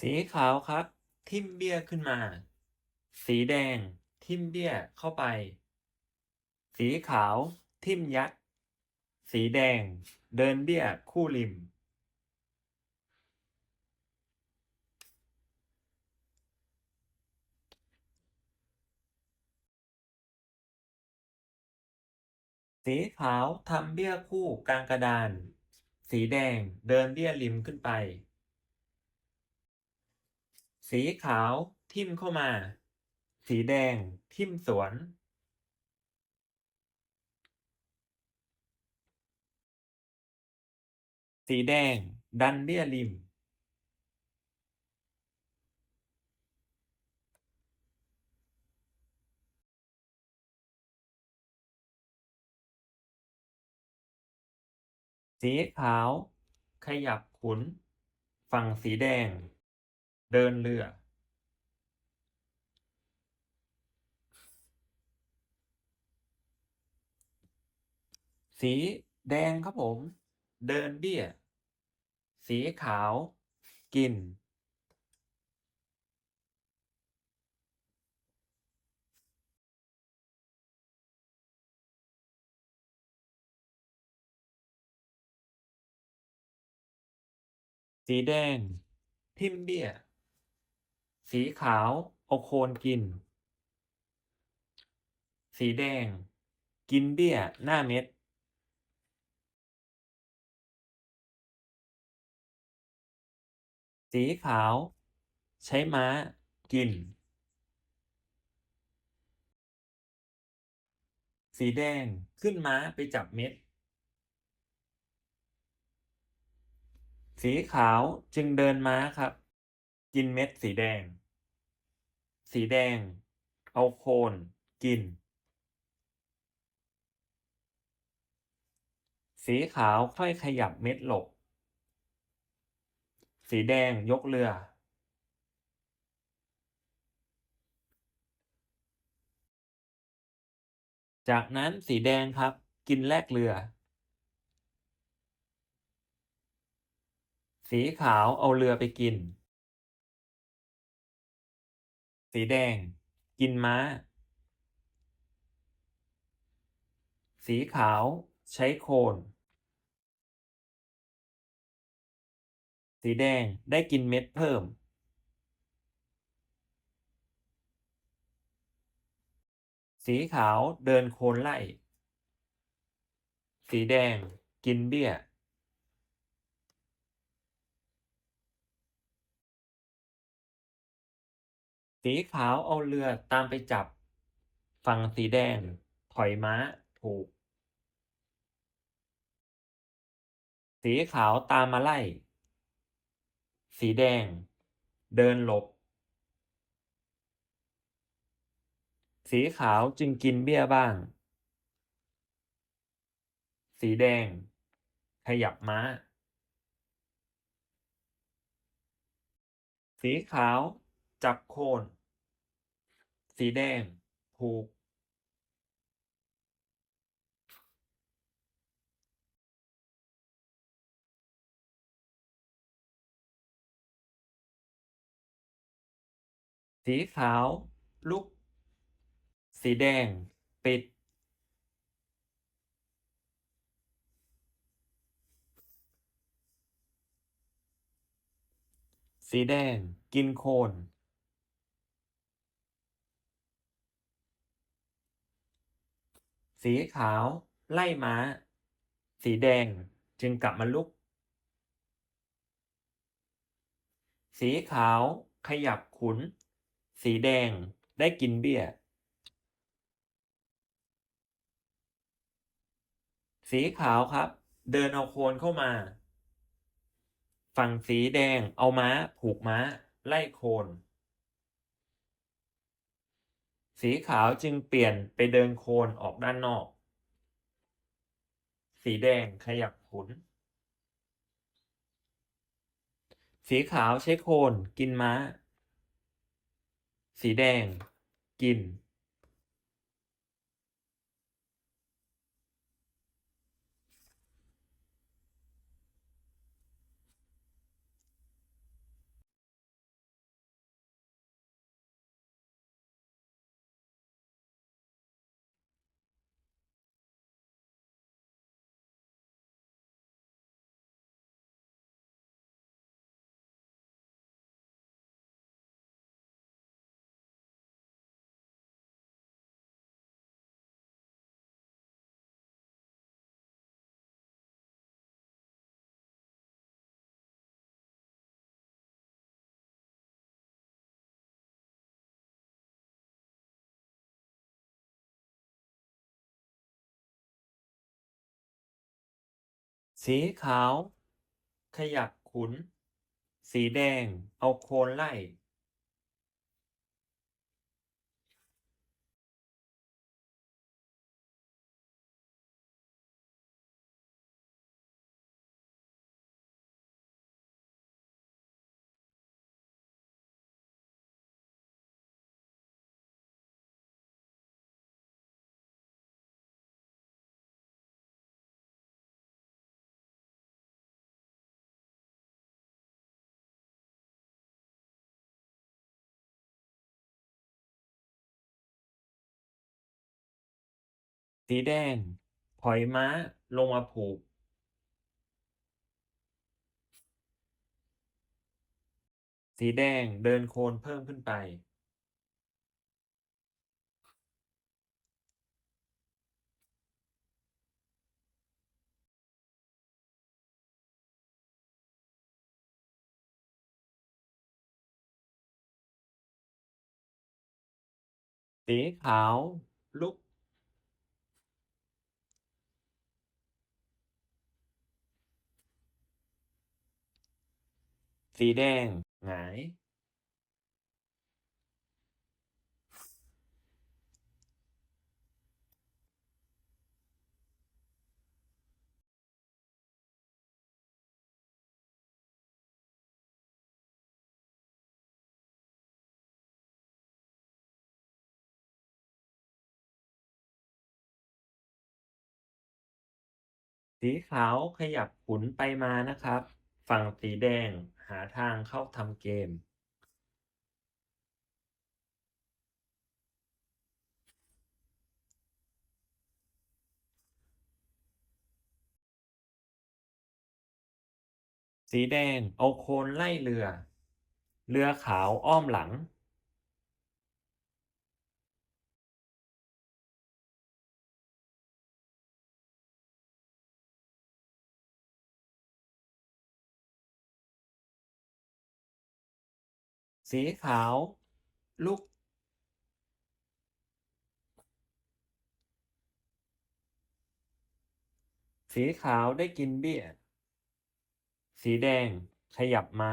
สีขาวครับ ทิ่มเบี้ยขึ้นมา สีแดง ทิ่มเบี้ยเข้าไป สีขาว ทิ่มยัด สีแดง เดินเบี้ยคู่ริม สีขาวทำเบี้ยคู่กลางกระดาน สีแดงเดินเบี้ยริมขึ้นไป สีขาวทิ่มเข้ามา สีแดงทิ่มสวน สีแดงดันเบี้ยริม สีขาวขยับขุน ฝั่งสีแดง เดินเรือ สีแดงครับผม เดินเบี้ย สีขาว กิน สีแดง ทิมเบี้ย สีขาวเอาโคนกิน สีแดง กินเบี้ยหน้าเม็ด สีขาว ใช้ม้า กิน สีแดงขึ้นม้าไปจับเม็ด สีขาวจึงเดินม้าครับ กินเม็ดสีแดง สีแดง เอาโคนกิน สีขาวค่อยขยับเม็ดหลบ สีแดงยกเรือ จากนั้นสีแดงครับ กินแลกเรือ สีขาวเอาเรือไปกิน สีแดง กินม้า สีขาว ใช้โคน สีแดงได้กินเม็ดเพิ่ม สีขาวเดินโคนไล่ สีแดงกินเบี้ย สีขาวเอาเรือตามไปจับ ฝั่งสีแดง ถอยม้าถูก สีขาวตามมาไล่ สีแดง เดินหลบ สีขาวจึงกินเบี้ยบ้าง สีแดง ขยับม้า สีขาวจับโคน สีแดงผูก สีขาว ลุก สีแดง ปิด สีแดง กินโคน สีขาว ไล่ม้า สีแดงจึงกลับมาลุก สีขาวขยับขุน สีแดงได้กินเบี้ย สีขาวครับ เดินเอาโคนเข้ามา ฝั่งสีแดงเอาม้า ผูกม้า ไล่โคน สีขาวจึงเปลี่ยนไปเดินโคนออกด้านนอก สีแดงขยับขุน สีขาวใช้โคนกินม้า สีแดงกิน สีขาว ขยับขุน สีแดง เอาโคนไล่ สีแดงถอยม้า ลงมาผูกสีแดงเดินโคนเพิ่มขึ้นไป สีขาวลุก สีแดง หงาย สีขาวขยับขุนไปมานะครับ ฝั่งสีแดง หาทางเข้าทำเกม สีแดงเอาโคนไล่เรือ เรือขาวอ้อมหลัง สีขาวลุกสีขาวได้กินเบี้ย สีแดงขยับม้า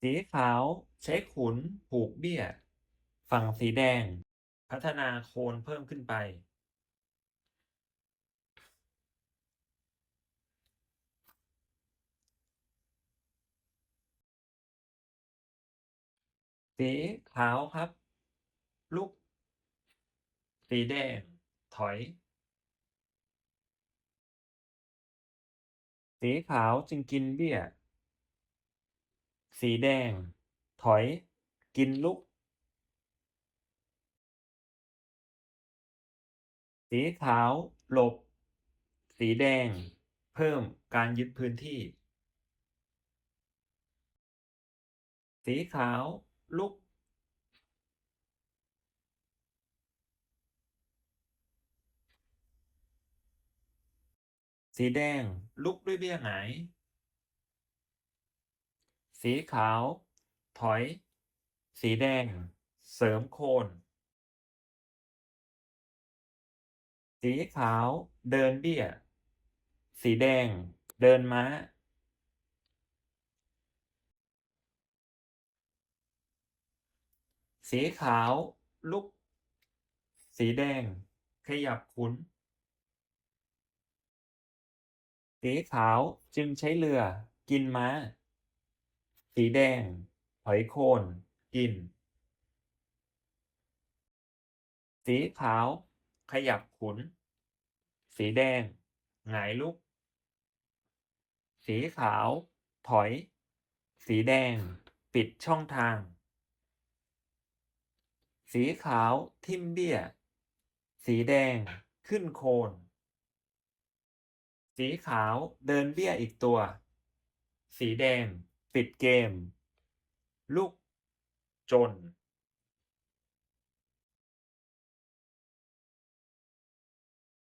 สีขาวใช้ขุนผูกเบี้ย ฝั่งสีแดง พัฒนาโคนเพิ่มขึ้นไป สีขาวครับ ลุก สีแดง ถอย สีขาวจึงกินเบี้ย สีแดง ถอย กินลุก สีขาวหลบ สีแดง เพิ่มการยึดพื้นที่ สีขาวลุก สีแดงลุกด้วยเบี้ยหงายสีขาว ถอย สีแดง เสริมโคน สีขาว เดินเบี้ย สีแดง เดินม้า สีขาว ลุก สีแดง ขยับขุน สีขาวจึงใช้เรือ กินม้า สีแดงถอยโคนกิน สีขาว ขยับขุน สีแดง หงายลุก สีขาว ถอย สีแดง ปิดช่องทาง สีขาวทิ่มเบี้ย สีแดง ขึ้นโคน สีขาวเดินเบี้ยอีกตัว สีแดง ปิดเกม ลุก จน